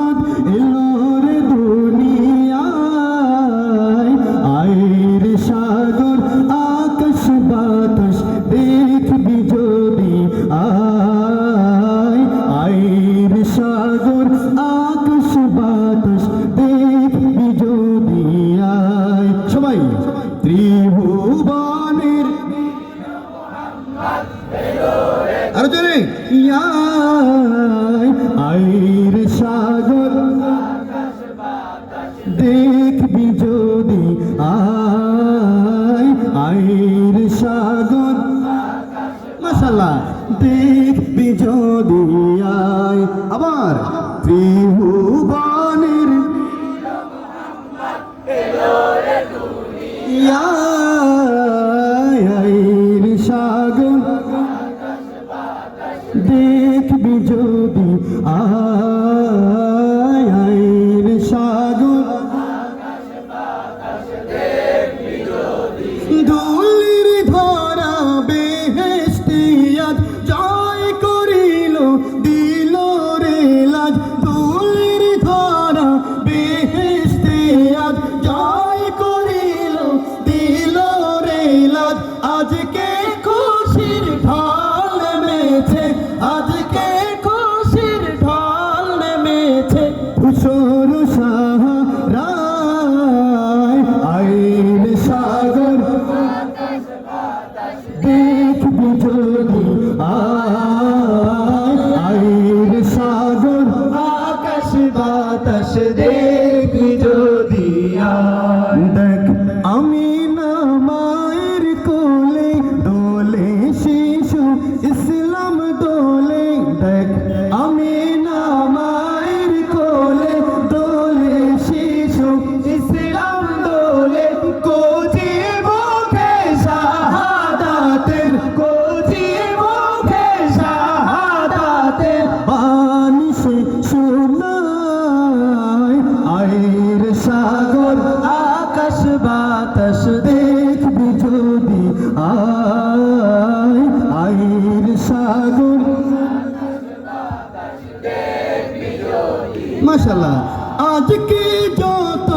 মোহাম্মদ এলো রে দুনিয়ায়। আয়ের সাগর, আকাশ বাতাস, দেখবি যদি আয়। আয়ের সাগর, আকাশ বাতাস, দেখবি যদি আয়। সবাই, ত্রিভুবনের আরও জোরে। ইয়ায় আইর সাগর। মাশাল্লাহ দেখবি যদি আয়। আবার ত্রিভুবনের সাগর। দেখবি যদি আয়। বাতাস দেখবি যদি দেখ, আমি না মায়ের কোলে, দোলে শিশু, ইসলাম দোলে। দেখ, আমি না মায়ের কোলে, দোলে শিশু, ইসলাম দোলে। কোচি মুখে শাহাদাতের, কোচি মুখে শাহাদাতের। বানিশে বাতাস দেখবি যদি আয় আয়ের সাগর। মাশাল্লাহ আজকে যত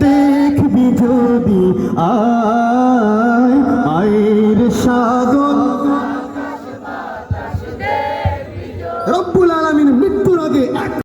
দেখবি যদি আয় আয়ের সাগর